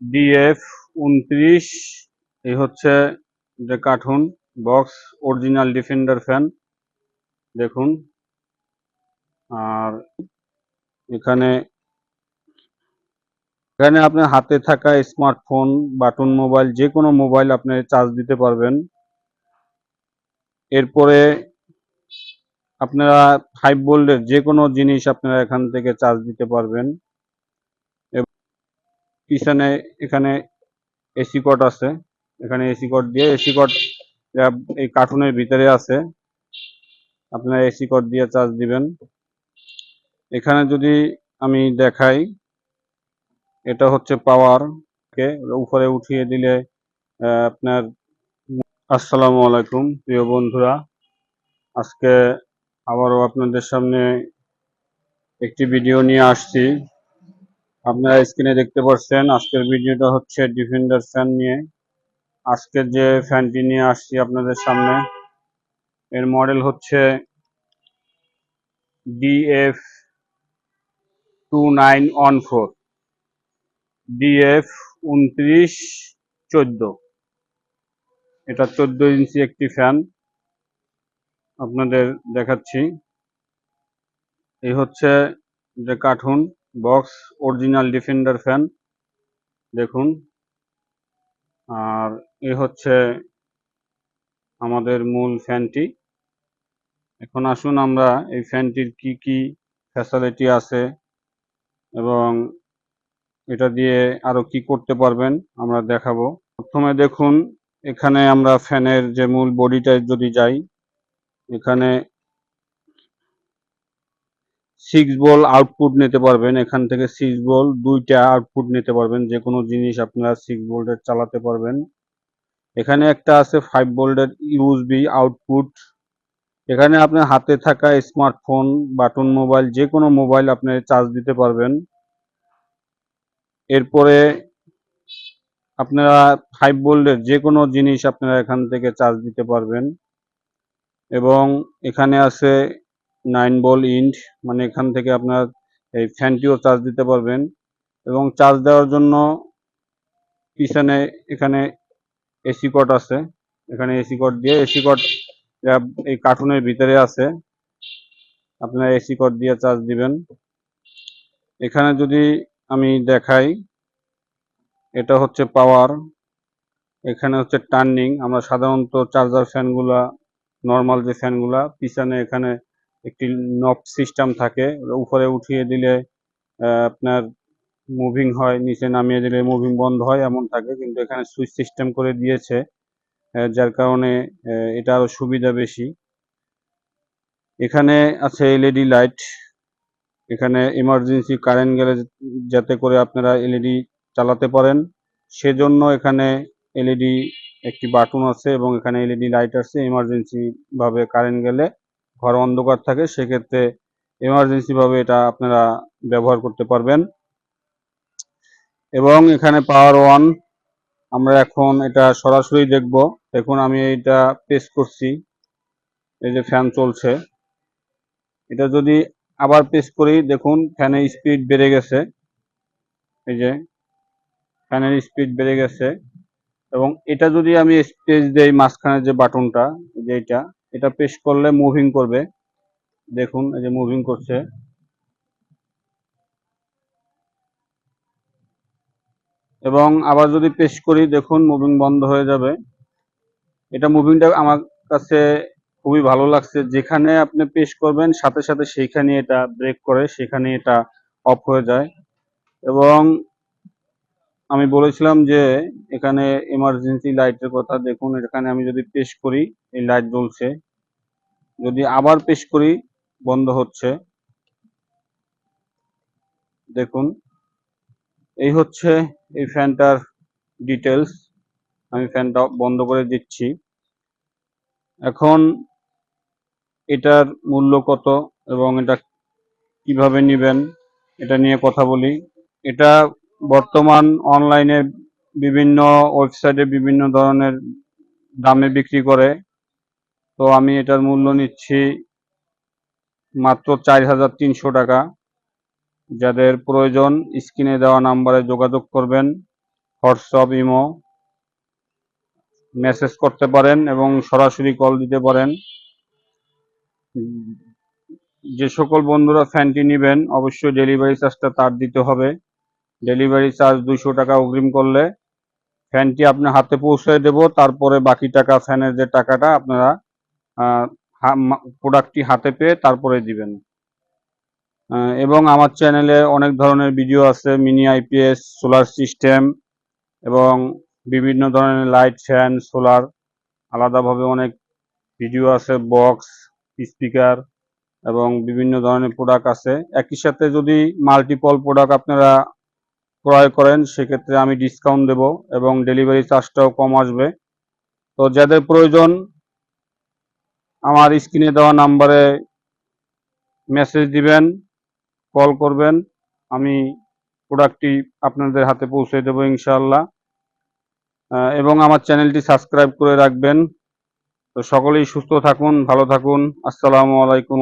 DF উনত্রিশ, এই হচ্ছে যে carton box original defender fan দেখুন। আর এখানে এখানে আপনার হাতে থাকা স্মার্টফোন বাটন মোবাইল, যে কোনো মোবাইল আপনি চার্জ দিতে পারবেন। এরপরে আপনারা ফাইভ ভোল্টের যে কোনো জিনিস আপনারা এখান থেকে চার্জ দিতে পারবেন। পিছনে এখানে এসি কট আছে। এখানে এসি কট দিয়ে এসি কট এই কার্টুনের ভিতরে আছে, আপনারা এসি কট দিয়ে চার্জ দিবেন। এখানে যদি আমি দেখাই, এটা হচ্ছে পাওয়ার কে উপরে উঠিয়ে দিলে আপনার, আসসালামু আলাইকুম, প্রিয় বন্ধুরা। আজকে আবারও আপনাদের সামনে একটি ভিডিও নিয়ে আসছি। আপনারা স্ক্রিনে দেখতে পাচ্ছেন, আজকের ভিডিওটা হচ্ছে ডিফেন্ডার ফ্যান নিয়ে। আজকের যে ফ্যানটি নিয়ে আসছি আপনাদের সামনে, এর মডেল হচ্ছে DF two nine one four DF উনত্রিশ চোদ্দ এটা চোদ্দ ইঞ্চি একটি ফ্যান আপনাদের দেখাচ্ছি। এই হচ্ছে যে carton box original defender fan দেখুন। আর এ হচ্ছে আমাদের মূল ফ্যানটি। এখন আসুন আমরা এই ফ্যানটির কি কি ফ্যাসিলিটি আছে এবং এটা দিয়ে আরও কি করতে পারবেন আমরা দেখাবো। প্রথমে দেখুন, এখানে আমরা ফ্যানের যে মূল বডিটায় যদি যাই, এখানে সিক্স বল আউটপুট নিতে পারবেন। এখান থেকে সিক্স বল দুইটা আউটপুট নিতে পারবেন। যে কোনো জিনিস আপনারা সিক্স ভোল্টের চালাতে পারবেন। এখানে একটা আছে ফাইভ ভোল্টের ইউএসবি আউটপুট এখানে আপনার হাতে থাকা স্মার্টফোন বাটন মোবাইল যে কোনো মোবাইল আপনি চার্জ দিতে পারবেন। এরপরে আপনারা ফাইভ ভোল্টের যে কোনো জিনিস আপনারা এখান থেকে চার্জ দিতে পারবেন। এবং এখানে আছে নাইন বল ইন্ট মানে এখান থেকে আপনার এই ফ্যানটিও চার্জ দিতে পারবেন। এবং চার্জ দেওয়ার জন্য পিছনে এখানে এসি কট আছে। এখানে এসি কট দিয়ে এসি কট এই কার্টুনের ভিতরে আছে, আপনারা এসি কট দিয়ে চার্জ দিবেন। এখানে যদি আমি দেখাই, এটা হচ্ছে পাওয়ার এখানে হচ্ছে টার্নিং আমরা সাধারণত চার্জার ফ্যানগুলা নর্মাল যে ফ্যানগুলা পিছনে এখানে একটি নব সিস্টেম থাকে, উপরে উঠিয়ে দিলে আপনার মুভিং হয়, নিচে নামিয়ে দিলে মুভিং বন্ধ হয়, এমন থাকে। কিন্তু এখানে সুইচ সিস্টেম করে দিয়েছে যার কারণে এটা আরও সুবিধা বেশি। এখানে আছে এলইডি লাইট এখানে ইমার্জেন্সি কারেন্ট গেলে যাতে করে আপনারা এলইডি চালাতে পারেন। সেজন্য এখানে এলইডি একটি বাটন আছে এবং এখানে এলইডি লাইট আছে। ইমার্জেন্সি ভাবে কারেন্ট গেলে ঘর অন্ধকার থাকে, সেক্ষেত্রে এমার্জেন্সি ভাবে এটা আপনারা ব্যবহার করতে পারবেন। এবং এখানে পাওয়ার ওয়ান আমরা এখন এটা সরাসরি দেখব। দেখুন, আমি এটা প্রেস করছি। এই যে ফ্যান চলছে। এটা যদি আবার প্রেস করি, দেখুন ফ্যানের স্পিড বেড়ে গেছে। এই যে ফ্যানের স্পিড বেড়ে গেছে। এবং এটা যদি আমি স্পেস দেই মাঝখানে যে বাটনটা যে এটা এটা প্রেস করলে মুভিং করবে। দেখুন, এই যে মুভিং করছে। এবং আবার যদি প্রেস করি, দেখুন মুভিং বন্ধ হয়ে যাবে। এটা মুভিংটা আমার কাছে খুবই ভালো লাগছে। যেখানে আপনি প্রেস করবেন, সাথে সাথে সেইখানে এটা ব্রেক করে, সেখানে এটা অফ হয়ে যায়। এবং আমি বলেছিলাম যে এখানে এমার্জেন্সি লাইটের কথা, দেখুন এখানে আমি যদি পেশ করি, এই লাইট জ্বলছে। যদি আবার প্রেস করি, বন্ধ হচ্ছে। দেখুন, এই হচ্ছে এই ফ্যানটার ডিটেলস আমি ফ্যানটা বন্ধ করে দিচ্ছি। এখন এটার মূল্য কত এবং এটা কীভাবে নেবেন, এটা নিয়ে কথা বলি। এটা বর্তমান অনলাইনে বিভিন্ন ওয়েবসাইটে বিভিন্ন ধরনের দামে বিক্রি করে। তো আমি এটার মূল্য নিচ্ছি মাত্র চার হাজার তিনশো টাকা। যাদের প্রয়োজন, স্ক্রিনে দেওয়া নাম্বারে যোগাযোগ করবেন, হোয়াটসঅ্যাপ, ইমো, মেসেজ করতে পারেন এবং সরাসরি কল দিতে পারেন। যে সকল বন্ধুরা ফ্যানটি নেবেন, অবশ্যই ডেলিভারি চার্জটা তার দিতে হবে। ডেলিভারি চার্জ দুইশো টাকা অগ্রিম করলে ফ্যানটি আপনার হাতে পৌঁছে দেব, তারপরে বাকি টাকা ফ্যানের যে টাকাটা আপনারা প্রোডাক্টটি হাতে পেয়ে তারপরে দিবেন। এবং আমার চ্যানেলে অনেক ধরনের ভিডিও আছে মিনি আইপিএস সোলার সিস্টেম এবং বিভিন্ন ধরনের লাইট ফ্যান সোলার আলাদাভাবে অনেক ভিডিও আছে বক্স স্পিকার এবং বিভিন্ন ধরনের প্রোডাক্ট আছে। একই সাথে যদি মাল্টিপল প্রোডাক্ট আপনারা ক্রয় করেন সেক্ষেত্রে আমি ডিসকাউন্ট দেব এবং ডেলিভারি চার্জটাও কম আসবে। তো যাদের প্রয়োজন আমার স্ক্রিনে দেওয়া নাম্বারে মেসেজ দিবেন কল করবেন আমি প্রোডাক্টটি আপনাদের হাতে পৌঁছে দেবো ইনশাআল্লাহ। আহ, এবং আমার চ্যানেলটি সাবস্ক্রাইব করে রাখবেন। তো সকলেই সুস্থ থাকুন ভালো থাকুন। আসসালামু আলাইকুম।